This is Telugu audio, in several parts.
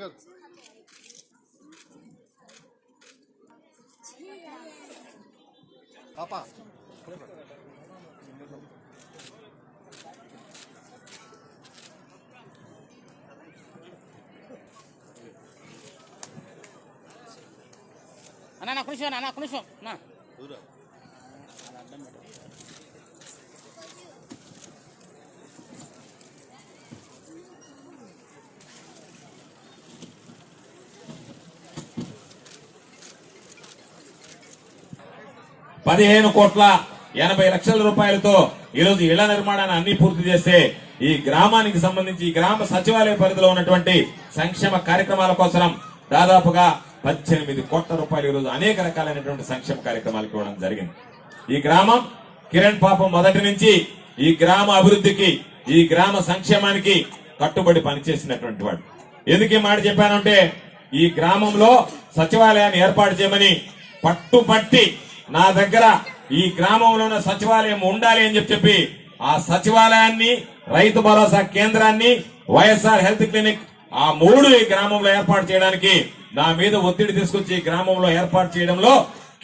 కిరణ్ గారు పాప అన్న నా కొంచెం అన్న కొంచెం పదిహేను కోట్ల ఎనభై లక్షల రూపాయలతో ఈరోజు ఇళ్ళ నిర్మాణాన్ని అన్ని పూర్తి చేస్తే ఈ గ్రామానికి సంబంధించి ఈ గ్రామ సచివాలయ పరిధిలో ఉన్నటువంటి సంక్షేమ కార్యక్రమాల కోసం దాదాపుగా పద్దెనిమిది కోట్ల రూపాయలు ఈరోజు అనేక రకాలైనటువంటి సంక్షేమ కార్యక్రమాలకు ఇవ్వడం జరిగింది. ఈ గ్రామం కిరణ్ పాపం మొదటి నుంచి ఈ గ్రామ అభివృద్ధికి ఈ గ్రామ సంక్షేమానికి కట్టుబడి పనిచేసినటువంటి వాడు. ఎందుకు మాట చెప్పానంటే ఈ గ్రామంలో సచివాలయాన్ని ఏర్పాటు చేయమని పట్టుబట్టి నా దగ్గర ఈ గ్రామంలో ఉన్న సచివాలయం ఉండాలి అని చెప్పి ఆ సచివాలయాన్ని రైతు భరోసా కేంద్రాన్ని వైఎస్ఆర్ హెల్త్ క్లినిక్ ఆ మూడు ఈ గ్రామంలో ఏర్పాటు చేయడానికి నా మీద ఒత్తిడి తీసుకొచ్చి ఈ గ్రామంలో ఏర్పాటు చేయడంలో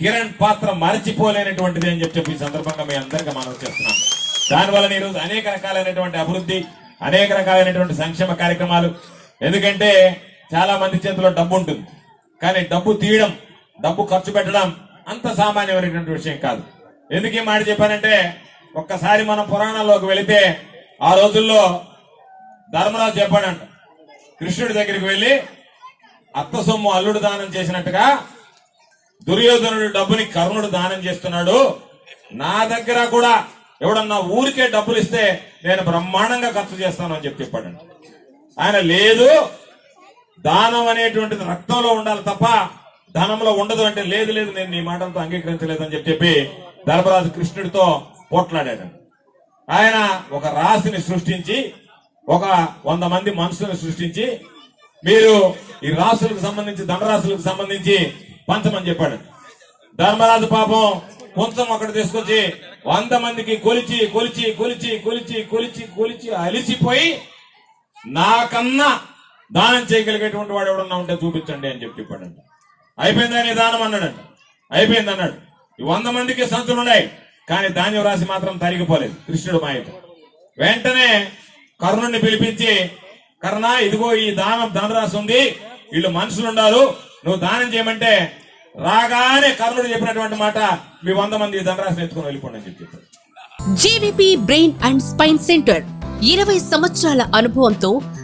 కిరణ్ పాత్ర మరచిపోలేనటువంటిది అని చెప్పి చెప్పి ఈ సందర్భంగా మీ అందరికీ మనం చేస్తున్నాం దానివల్ల ఈరోజు అనేక రకాలైనటువంటి అభివృద్ధి అనేక రకాలైనటువంటి సంక్షేమ కార్యక్రమాలు. ఎందుకంటే చాలా మంది చేతిలో డబ్బు ఉంటుంది. కానీ డబ్బు తీయడం డబ్బు ఖర్చు పెట్టడం అంత సామాన్యమైనటువంటి విషయం కాదు. ఎందుకు ఈ మాట చెప్పానంటే ఒక్కసారి మనం పురాణాల్లోకి వెళితే ఆ రోజుల్లో ధర్మరాజు చెప్పాడంట కృష్ణుడి దగ్గరికి వెళ్ళి అత్త సొమ్ము అల్లుడు దానం చేసినట్టుగా దుర్యోధనుడు డబ్బుని కర్ణుడు దానం చేస్తున్నాడు. నా దగ్గర కూడా ఎవడన్నా ఊరికే డబ్బులు ఇస్తే నేను బ్రహ్మాండంగా ఖర్చు చేస్తాను అని చెప్పి చెప్పాడంట. ఆయన లేదు దానం అనేటువంటిది రక్తంలో ఉండాలి తప్ప ధనంలో ఉండదు అంటే లేదు లేదు నేను నీ మాటలతో అంగీకరించలేదని చెప్పి చెప్పి ధర్మరాజు కృష్ణుడితో పోట్లాడాడు. ఆయన ఒక రాశిని సృష్టించి ఒక వంద మంది మనుషులను సృష్టించి మీరు ఈ రాసులకు సంబంధించి ధనరాశులకు సంబంధించి పంచమని చెప్పాడు. ధర్మరాజు పాపం కొంచెం అక్కడ తీసుకొచ్చి వంద మందికి కొలిచి కొలిచి కొలిచి కొలిచి కొలిచి కొలిచి అలిసిపోయి నాకన్నా దానం చేయగలిగేటువంటి వాడు ఎవడన్నా ఉంటే చూపించండి అని చెప్పి చెప్పాడంట. అయిపోయిందా నిదానం అన్నాడంట అయిపోయింది అన్నాడు. ఈ వంద మందికి సంచులు ఉన్నాయి కానీ ధాన్యం రాసి మాత్రం తరిగిపోలేదు. కృష్ణుడు మాయతో వెంటనే కర్ణుడిని పిలిపించి కర్ణ ఇదిగో ఈ దానం ధనరాశి ఉంది వీళ్ళు మనుషులు ఉండారు నువ్వు దానం చేయమంటే రాగానే కర్ణుడు చెప్పినటువంటి మాట మీ వంద మంది ఈ ధనరాశిని ఎత్తుకొని వెళ్ళిపోండి అని చెప్పి GVP brain and spine centre. ఇరవై సంవత్సరాల అనుభవంతో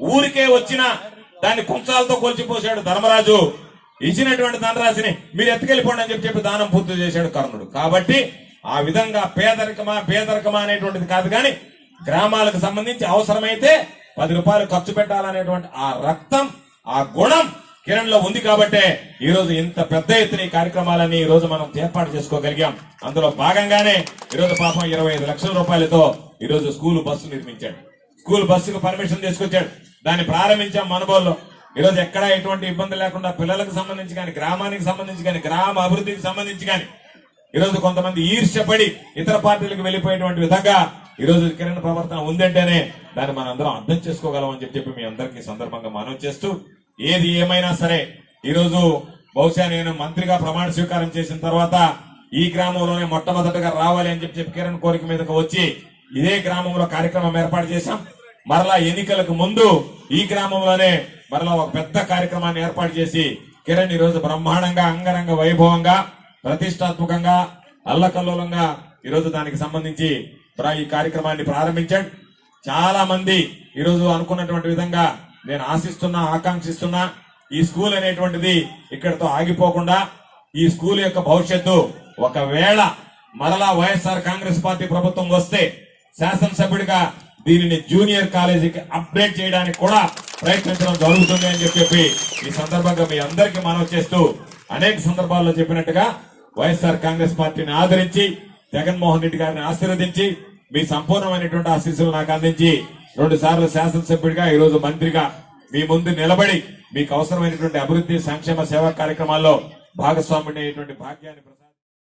ఊరికే వచ్చిన దాన్ని కుంచాలతో కొలిచిపోసాడు ధర్మరాజు. ఇచ్చినటువంటి ధనరాశిని మీరు ఎత్తుకెళ్ళిపోండి అని చెప్పి చెప్పి దానం పూర్తి చేశాడు కర్ణుడు. కాబట్టి ఆ విధంగా పేదరికమా పేదరికమా అనేటువంటిది కాదు కానీ గ్రామాలకు సంబంధించి అవసరమైతే పది రూపాయలు ఖర్చు పెట్టాలనేటువంటి ఆ రక్తం ఆ గుణం కిరణ్లో ఉంది కాబట్టే ఈ రోజు ఇంత పెద్ద ఎత్తున ఈ కార్యక్రమాలన్నీ ఈ రోజు మనం ఏర్పాటు చేసుకోగలిగాం. అందులో భాగంగానే ఈ రోజు పాపం ఇరవై ఐదు లక్షల రూపాయలతో ఈ రోజు స్కూల్ బస్సు నిర్మించాడు. స్కూల్ బస్సుకు పర్మిషన్ తీసుకొచ్చాడు. దాన్ని ప్రారంభించాం మనబోల్లో. ఈరోజు ఎక్కడ ఎటువంటి ఇబ్బంది లేకుండా పిల్లలకు సంబంధించి కానీ గ్రామానికి సంబంధించి కానీ గ్రామ అభివృద్ధికి సంబంధించి కానీ ఈరోజు కొంతమంది ఈర్ష్యపడి ఇతర పార్టీలకు వెళ్ళిపోయేటువంటి విధంగా ఈ రోజు కిరణ్ ప్రవర్తన ఉందంటేనే దాన్ని మనం అందరం అర్థం చేసుకోగలం అని చెప్పి మీ అందరికీ సందర్భంగా మనం చేస్తూ ఏది ఏమైనా సరే ఈరోజు బహుశా నేను మంత్రిగా ప్రమాణ స్వీకారం చేసిన తర్వాత ఈ గ్రామంలోనే మొట్టమొదటగా రావాలి అని చెప్పి చెప్పి కిరణ్ కోరిక మీదకి వచ్చి ఇదే గ్రామంలో కార్యక్రమం ఏర్పాటు చేశాం. మరలా ఎన్నికలకు ముందు ఈ గ్రామంలోనే మరలా ఒక పెద్ద కార్యక్రమాన్ని ఏర్పాటు చేసి కిరణ్ ఈ రోజు బ్రహ్మాండంగా అంగరంగ వైభవంగా ప్రతిష్టాత్మకంగా అల్లకల్లోలంగా ఈరోజు దానికి సంబంధించి ప్ర- ఈ కార్యక్రమాన్ని ప్రారంభించాడు. చాలా మంది ఈరోజు అనుకున్నటువంటి విధంగా నేను ఆశిస్తున్నా ఆకాంక్షిస్తున్నా ఈ స్కూల్ అనేటువంటిది ఇక్కడతో ఆగిపోకుండా ఈ స్కూల్ యొక్క భవిష్యత్తు ఒకవేళ మరలా వైఎస్ఆర్ కాంగ్రెస్ పార్టీ ప్రభుత్వం వస్తే శాసనసభ్యుడిగా దీనిని జూనియర్ కాలేజీకి అప్డేట్ చేయడానికి కూడా ప్రయత్నించడం జరుగుతుంది అని చెప్పి ఈ సందర్భంగా మీ అందరికీ మనవి చేస్తూ అనేక సందర్భాల్లో చెప్పినట్టుగా వైఎస్ఆర్ కాంగ్రెస్ పార్టీని ఆదరించి జగన్మోహన్ రెడ్డి గారిని ఆశీర్వదించి మీ సంపూర్ణమైనటువంటి ఆశీస్సులు నాకు అందించి రెండు సార్లు శాసనసభ్యుడిగా ఈ రోజు మంత్రిగా మీ ముందు నిలబడి మీకు అవసరమైనటువంటి అభివృద్ధి సంక్షేమ సేవా కార్యక్రమాల్లో భాగస్వాముడైనటువంటి భాగ్యాన్ని